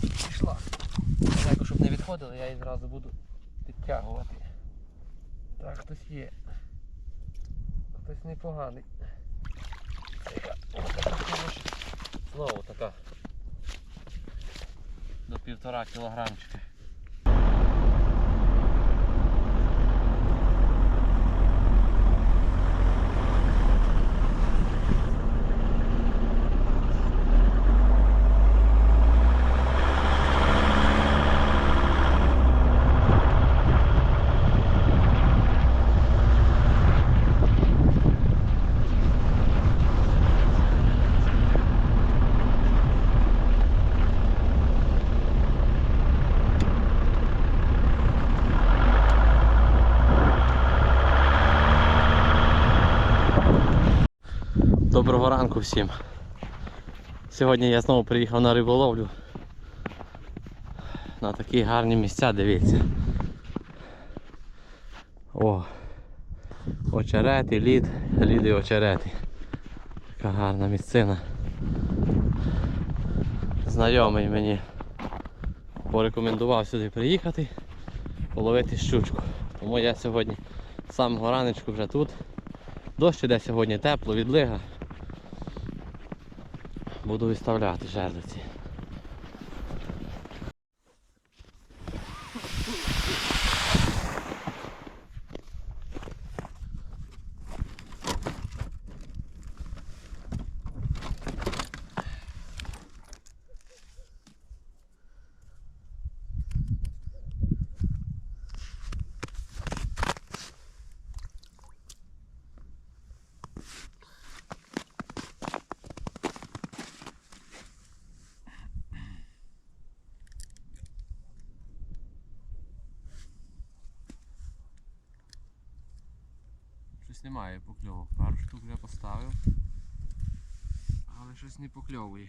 Пішла. Далеко, щоб не відходили, я її зразу буду підтягувати. Так, хтось є. Хтось непоганий. Знову така. До півтора кілограмчика. Доброго ранку всім. Сьогодні я знову приїхав на риболовлю. На такі гарні місця, дивіться. О! Очерети, лід, лід і очерети. Така гарна місцина. Знайомий мені порекомендував сюди приїхати, половити щучку. Тому я сьогодні з самого раночку вже тут. Дощ іде сьогодні тепло, відлига. Буду виставляти жерлиці. Немає покльовок. Пару штук я поставив. Але щось не покльовує.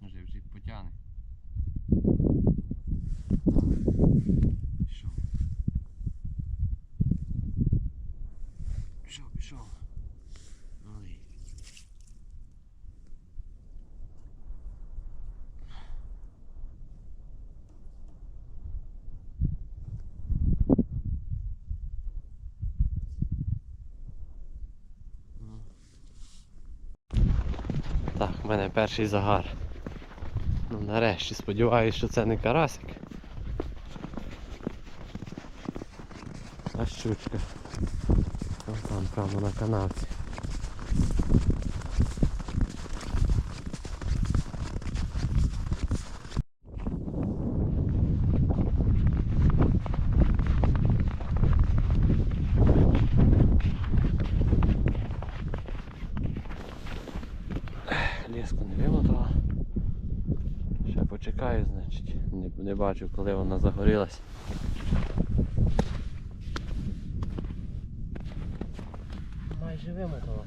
Може вже й потягне. Пішов. Пішов, пішов. Ой. Так, в мене перший загар. Ну нарешті сподіваюся, що це не карасик. А щучка. Ось там прямо на канавці. Леску не вимотала. Ще почекаю, значить. Не, бачу, коли вона загорілась. Майже вимотала.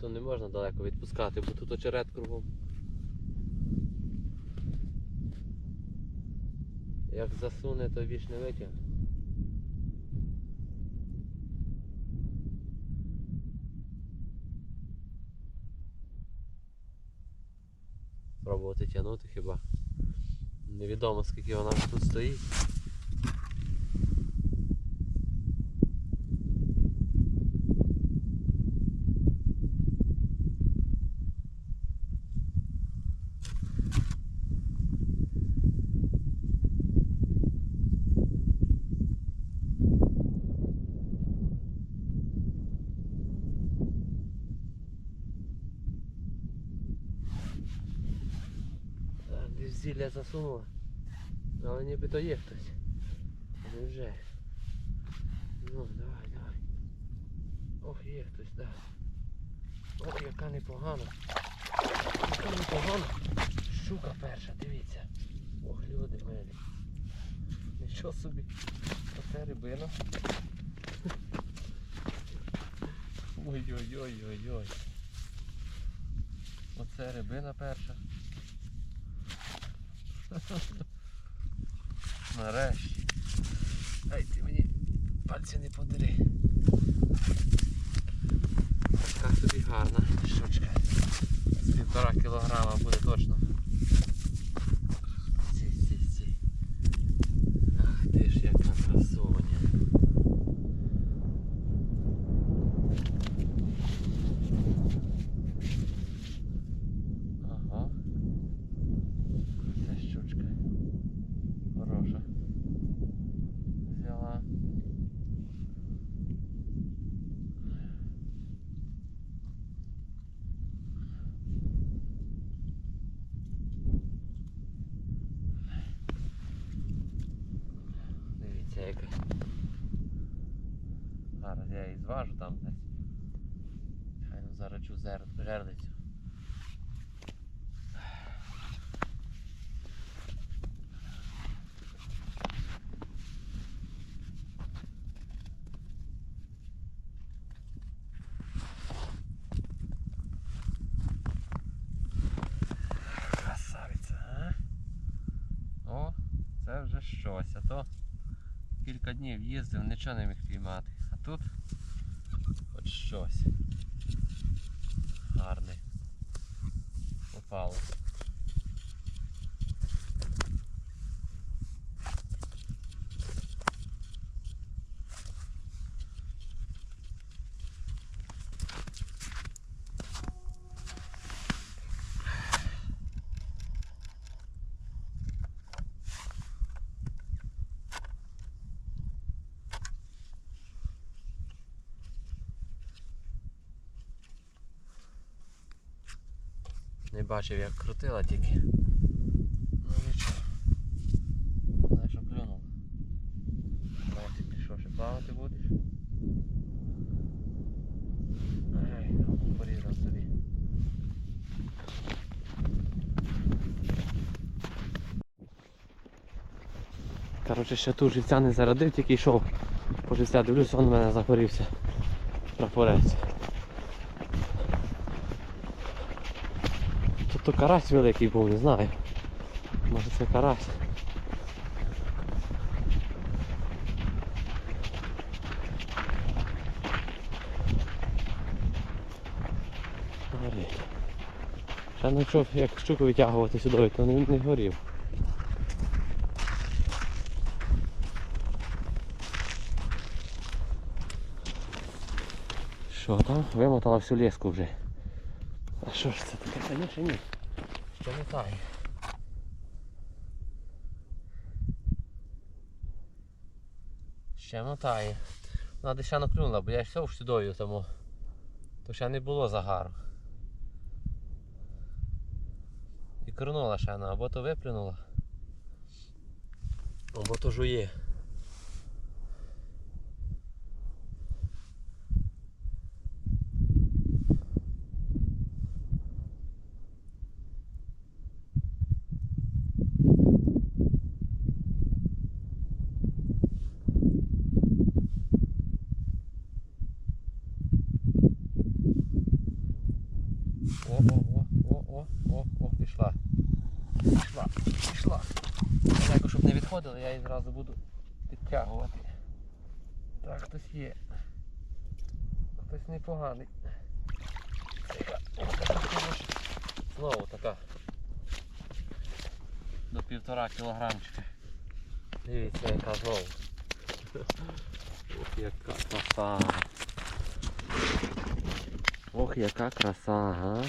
Тут не можна далеко відпускати, бо тут очерет кругом. Як засуне, то більш не витягне. Тягнути хіба. Невідомо скільки вона тут стоїть. Засунула. Але ніби то є хтось. Не вже. Ну, давай, давай. Ох, є хтось, да. Ох, яка непогана. Яка непогана. Щука перша, дивіться. Ох, люди мене. Нічого собі. Оце рибина. Ой-ой-ой-ой-ой. Оце рибина перша. Нарешті. Ай ти мені пальці не подери. Така собі гарна щучка. З півтора кілограма буде точно. Стій, стій, стій. Ах ти ж яка красуня. Ага. Це щучка. Хороша. Взяла. Дивіться яка. Зараз я її зважу там десь. Хай ну зарачу зер... жердицю. Це вже щось, а то кілька днів їздив, нічого не міг піймати. Щось. Гарне. Попало. Не бачив як крутила тільки. Ну нічого. Головне, що клюнуло. Давай ти що, ще плавати будеш? Ай, порізав собі. Коротше, ще тут живця не зарадив, тільки йшов по живця. Дивлюсь, он в мене загорівся. Прапорець. Тут то карась великий був, не знаю. Може це карась. Горить. Ще не чув, як щуку витягувати сюди, то не, не горів. Що там? Вимотала всю леску вже. Що ж це таке? Та ні, ще ні. Ще не. Ще мотає. Вона ще наклюнула, бо я йшов сюдою тому. То ще не було загару. І крунула ще вона, або то виплюнула. Або то жує. О, о, о, о, о, о, о, пішла. Пішла, пішла. Далеко, щоб не відходили, я її зразу буду підтягувати. Так, хтось є. Хтось непоганий. Знову така. До півтора кілограмчика. Дивіться, яка знову. Ох, яка краса. Ох, яка краса, ага.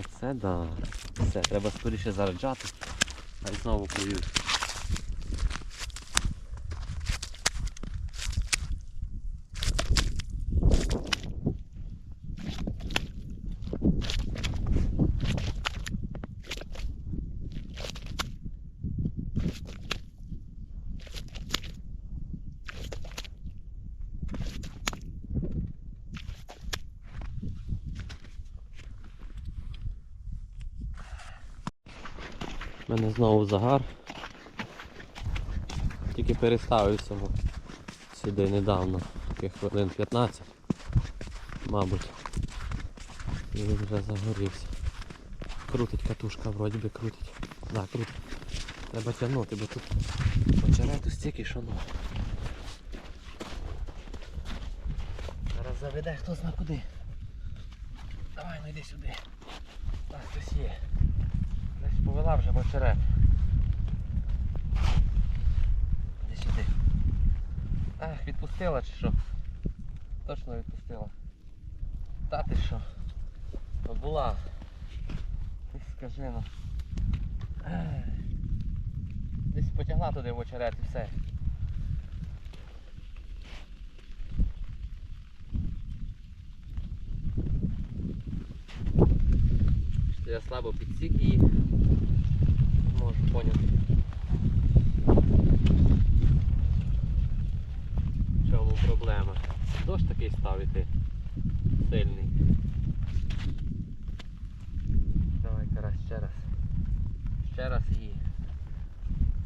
Оце да. Все, треба скоріше зараджати. А й знову клюють. У мене знову загар. Тільки переставився во сюди недавно, таких хвилин 15, мабуть. І він вже загорівся. Крутить катушка, вроді би крутить. Да, крутить. Треба тягнути, бо тут очерету стільки, що ну. Зараз заведе хто зна куди. Давай, ну йди сюди. Так, хтось є. Повела вже в очерет. Іди сюди. Ах, відпустила чи що? Точно відпустила. Та ти що? То була. Ти скажи ну. Десь потягла туди в очерет і все. Я слабо підсік її. Можу поняти. В чому проблема? Дощ такий став іти. Сильний. Давай карась ще раз. Ще раз її.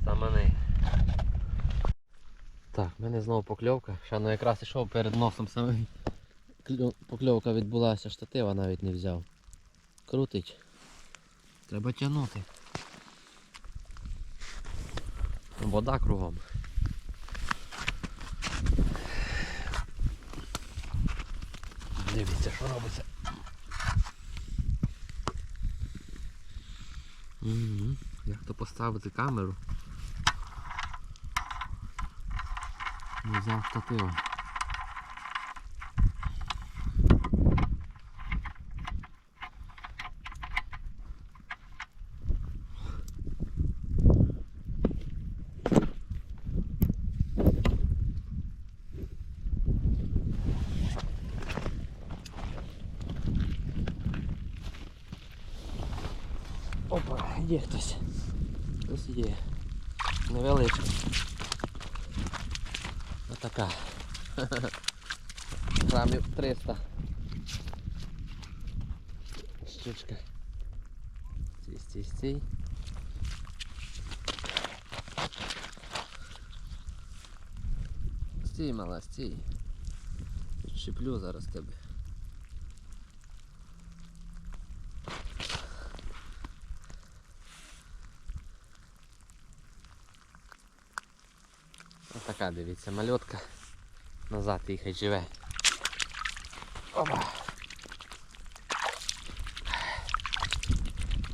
Замани. Так, в мене знову покльовка. Ще ну якраз ішов перед носом саме покльовка відбулася, штатива навіть не взяв. Крутить. Треба тягнути. Вода кругом. Дивіться, що робиться. Угу. Як то поставити камеру? Не взяв штатива. Опа, є хтось. Хтось є. Невеличкий. Отака. Грамів 300. Щучка. Стій, стій, стій. Стій, мала, стій. Щеплю зараз тебе. Отака, дивіться, мальотка. Назад хай живе. Опа.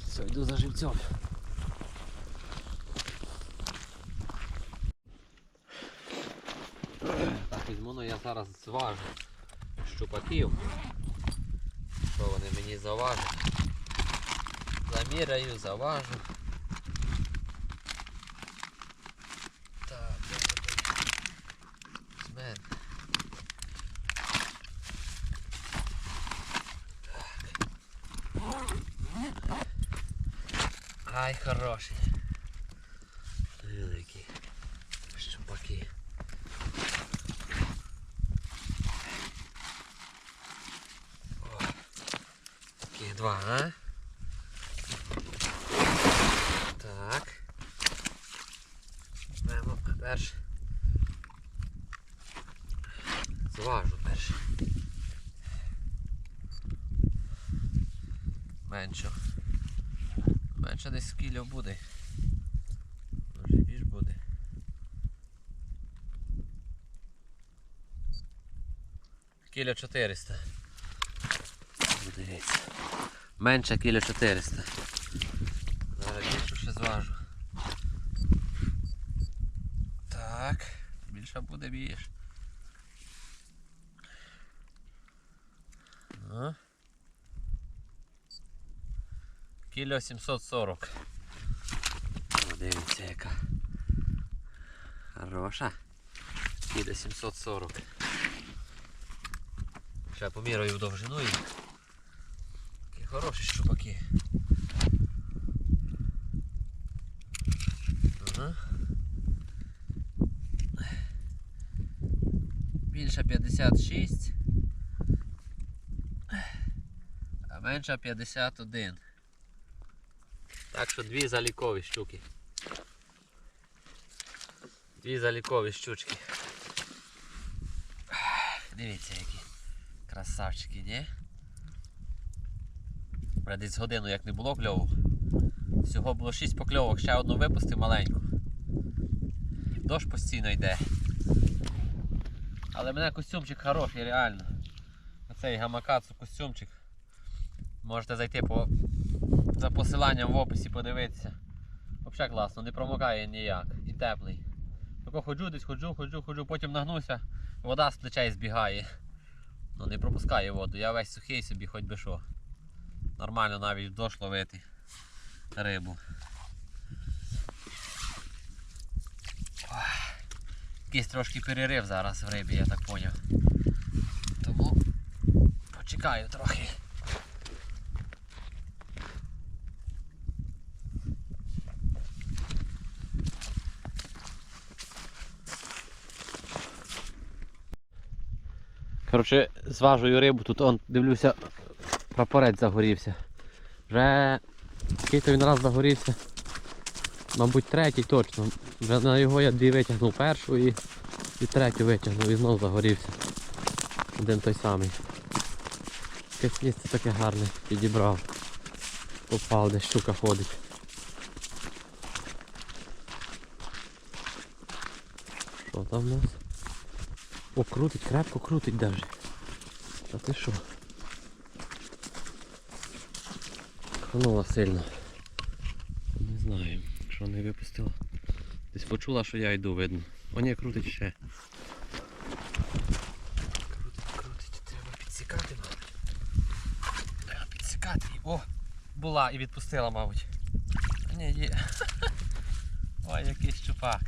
Все, йду за живцем. Так, візьму, ну я зараз зважу щупаків. Що вони мені заважать? Заміряю, заважу. Так, де це той Змен. Хороший. Великий. Щупаки. О, Таких два, а? Так. Візьмемо перш. Зважу перш. Менше. Менше десь кіло буде. Може більш буде. Кіло 400. Дивіться. Менше кіло 400. Зараз більше ще зважу. Так, більше буде більше. Ну. Кіло 740. О, дивіться яка. Хороша. Кіло 740. Ще поміряю в довжину їх. Такі хороші щупаки. Ага. Більше 56. А менше 51. Так що дві залікові щуки. Дві залікові щучки. Дивіться які красавчики, ні? Десь годину як не було кльову. Всього було 6 покльовок, ще одну випустив маленьку. Дощ постійно йде. Але мене костюмчик хороший, реально. Оцей гамакацу костюмчик. Можете зайти по, за посиланням в описі подивитися. Взагалі класно, не промокає ніяк і теплий. Тако ходжу десь, ходжу, ходжу, ходжу, потім нагнуся, вода з плечей збігає. Ну не пропускає воду, я весь сухий собі, хоч би що. Нормально навіть дощ ловити рибу. Якийсь трошки перерив зараз в рибі, я так поняв. Тому почекаю трохи. Коротше, зважую рибу, тут он, дивлюся, прапорець загорівся. Вже який-то він раз загорівся. Мабуть, третій точно. Вже на його я дві витягнув першу і, і третю витягнув і знов загорівся. Один той самий. Якесь місце таке гарне підібрав. Попав, де щука ходить. Що там у нас? О, крутить, крепко крутить даже. А ти що? Ханула сильно. Не знаю, що не випустила. Десь почула, що я йду, видно. О, ні, крутить ще. Крутить, крутить, треба підсікати, мабуть. Треба підсікати. О! Була і відпустила, мабуть. Ні, є. Ой, який щупак.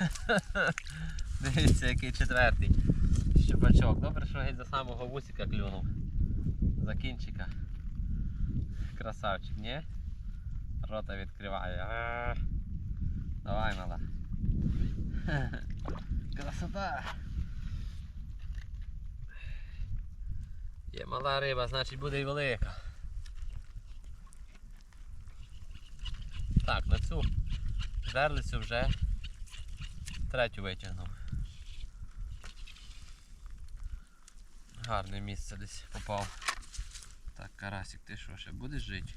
Дивіться, який четвертий щупачок. Добре, що геть за самого вусика клюнув. За кінчика. Красавчик, ні? Рота відкриває. Давай, мала. Красота. Є мала риба, значить буде і велика. Так, на цю жерлицю вже третю витягнув. Гарне місце десь попав. Так, карасик, ти що, ще будеш жити?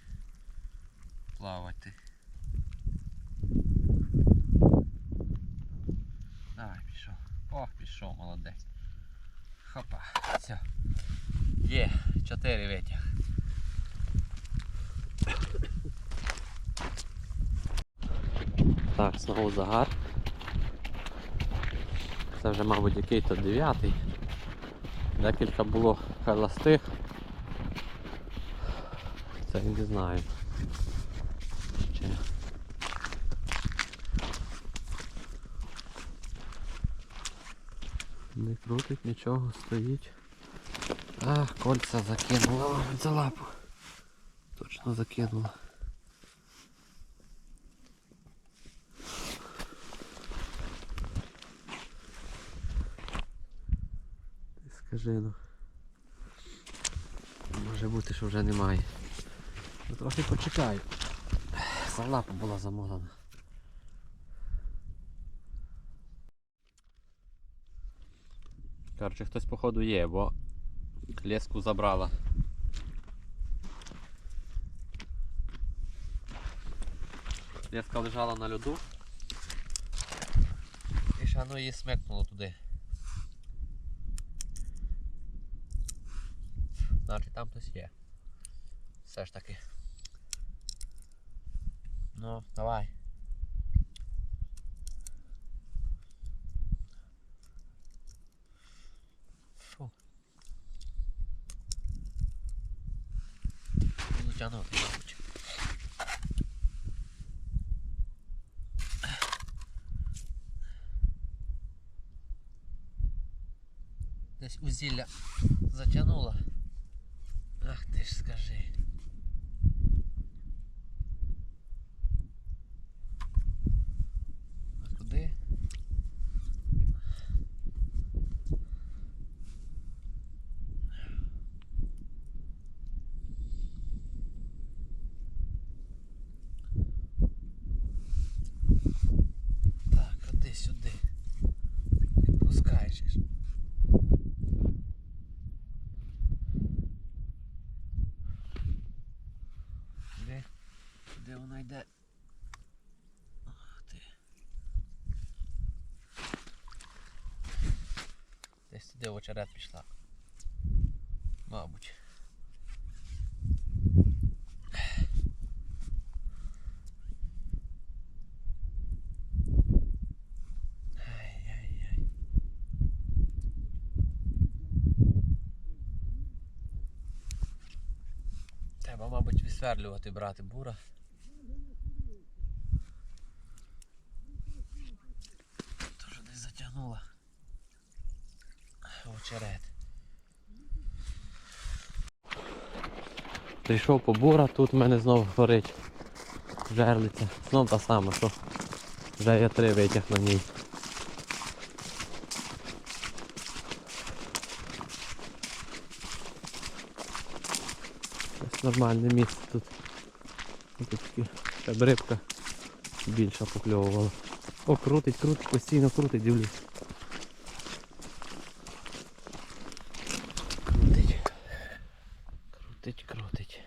Плавати. Давай, пішов. О, пішов, молодець. Хопа, все. Є, чотири витяг. Так, знову загар. Це вже, мабуть, який-то дев'ятий. Декілька було холостих. Це не знаю. Ще. Не крутить нічого, стоїть. А, кольця закинула за лапу. Точно закинула. Ти Скажи ну. Може бути, що вже немає. Ну, трохи почекаю. За лапа була замовлена. Коротше, хтось походу є, бо леску забрала. Леска лежала на льоду. І ще воно її смикнуло туди. Значить там хтось є. Все ж таки. Ну, давай. Фу. Буду тягнути, мабуть. Десь узілля затягнуло. Скажи. А куди? Де очерет пішла? Мабуть. Треба, мабуть, висверлювати, брати бура. Тоже десь затягнула. в Очерет. Прийшов по бура, тут в мене знову горить жерлиця. Знов та сама, що вже я три витяг на ній. Ось нормальне місце тут. Тут ще б рибка більша покльовувала. О, крутить, крутить, постійно крутить, дивлюсь. Крутить. Крутить, крутить.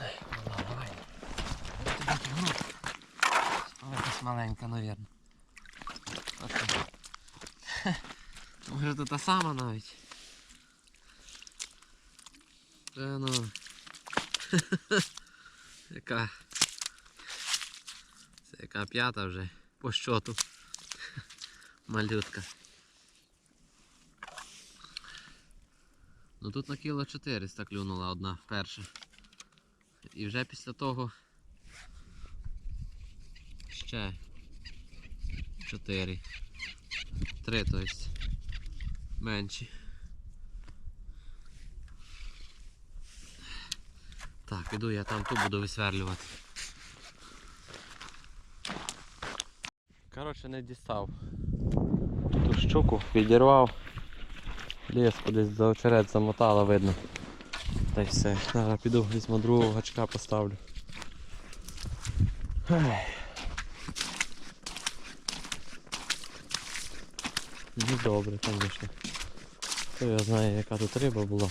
Ай, ну ладно, давай. Я тобі тягну. Ой, Якась маленька, навірно. Оце. Хе, Може то та сама навіть. Це ну. Яка. Це яка п'ята вже по щоту. Малютка. Ну тут на кіло 400 клюнула одна перша. І вже після того ще 4. 3, то есть менші. Так, іду я там ту буду висверлювати. Коротше, не дістав. Ту щуку відірвав. Леску десь за очерет замотала, видно. Та й все. Зараз піду візьму другого гачка поставлю. Ай. Ну звісно. Хто я знає, яка тут риба була.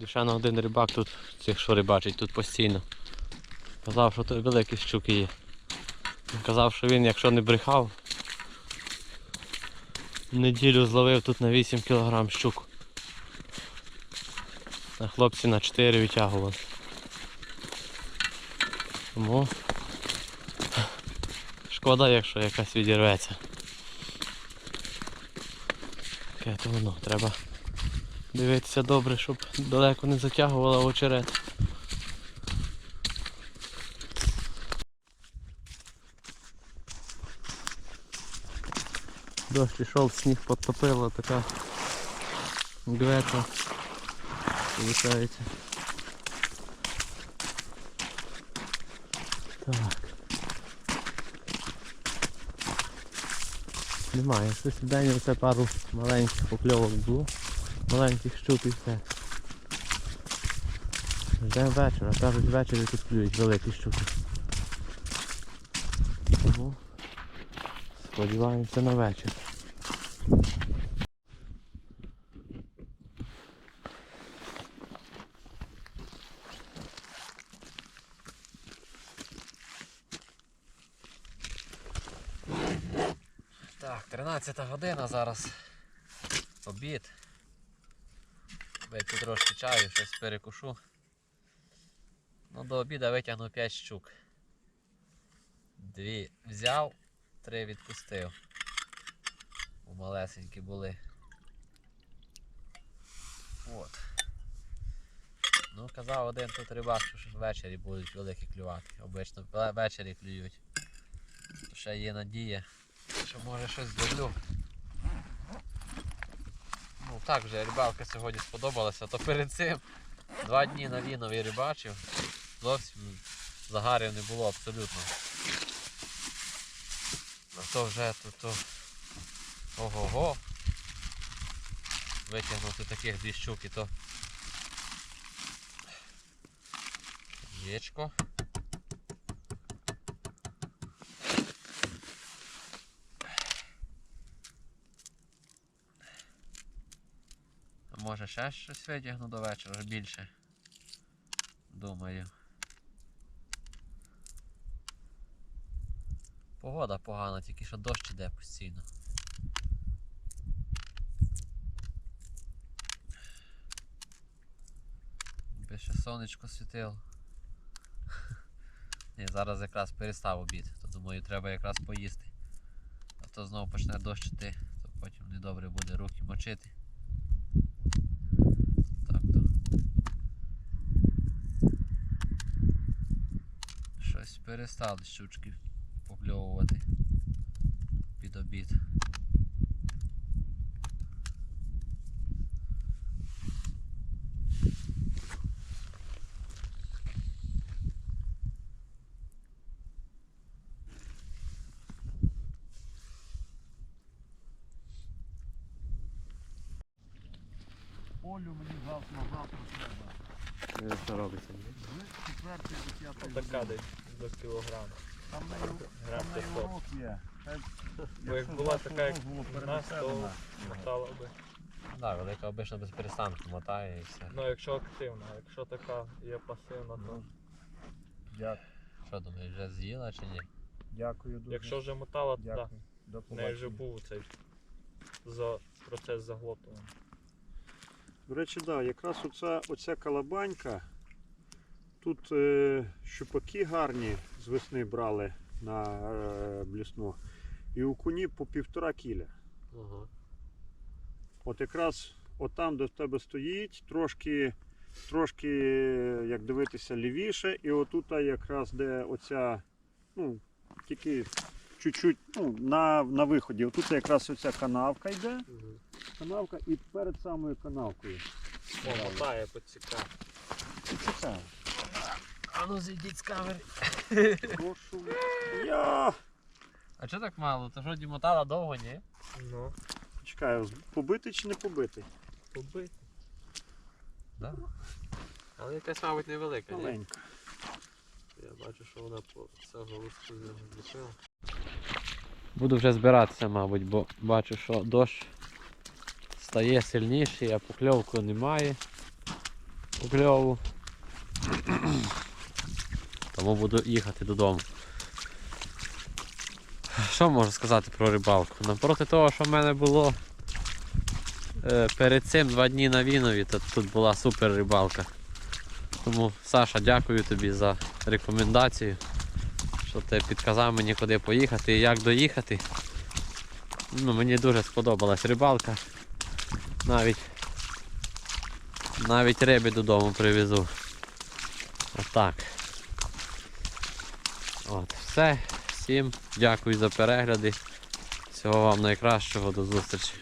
На один рибак тут, цих що рибачить тут постійно. Казав, що тут великі щуки є. Казав, що він, якщо не брехав, неділю зловив тут на 8 кг щуку. А хлопці на 4 витягували. Тому шкода, якщо якась відірветься. Таке то воно, треба дивитися добре, щоб далеко не затягувала очерет. Дощ пішов, сніг підтопило, така гвета виходить. Так. Немає, щось день оце пару маленьких покльовок було. Маленьких щук і все. Ждемо вечора, кажуть ввечері тут клюють великі щуки. Тому сподіваємося на вечір. Так, 13 година зараз. Обід. Вип'ю трошки чаю, щось перекушу. Ну до обіду витягну 5 щук. Дві взяв, три відпустив. У малесенькі були. От. Ну, казав один тут рибак, що ввечері будуть великі клювати. Обично ввечері клюють. Ще є надія, що може щось зловлю. Так вже рибалка сьогодні сподобалася, то перед цим два дні на Вінові рибачив. Зовсім загарів не було абсолютно. А то вже то, то ого-го. Витягнути таких дві щуки, то яєчко. А Може ще щось витягну до вечора більше. думаю. Погода погана, тільки що дощ іде постійно. Би ще сонечко світило. Ні, зараз якраз перестав обід, то думаю, треба якраз поїсти. А то знову почне дощ іти, то потім недобре буде руки мочити. Так то. Щось перестали щучки покльовувати під обід. Олю мені завтра завтра треба. Що робиться? З четвертої до п'ятої. Така десь до кілограма. Там 500. урок є. Бо як була така, як у нас, то мотала би. Так, велика обично без перестанку мотає і все. Ну якщо активна, а якщо така є пасивна, то Ну, Що думаєш, вже з'їла чи ні? Дякую дуже. якщо вже мотала, то так. Дякую. До В неї вже був цей за процес заглотування. До речі, да, якраз оця, оця калабанька. Тут е, щупаки гарні з весни брали на е, блісну. І у куні по півтора кіля. Ага. От якраз отам, де в тебе стоїть, трошки, трошки, як дивитися, лівіше, і отут якраз де оця, ну, тільки чуть-чуть ну, на, на виході. Отут якраз оця канавка йде, канавка і перед самою канавкою. О, мотає, поцікає. Це цікаво. А ну зійдіть з камери. Прошу. Я. А чого так мало? То що мотала довго, ні? Ну, Чекаю, побити чи не побити? побити. Да. Але якась, мабуть, невелика, ні? Маленька. Я бачу, що вона по цього листу зліпила. Буду вже збиратися, мабуть, бо бачу, що дощ стає сильніший, а покльовку немає. Покльову. Тому буду їхати додому. Що можу сказати про рибалку? Напроти того, що в мене було е, перед цим два дні на Вінові, то тут була супер рибалка. Тому, Саша, дякую тобі за рекомендацію, що ти підказав мені куди поїхати і як доїхати. Ну, мені дуже сподобалась рибалка. Навіть навіть риби додому привезу. Отак. От, все. Всім дякую за перегляди. Всього вам найкращого, до зустрічі.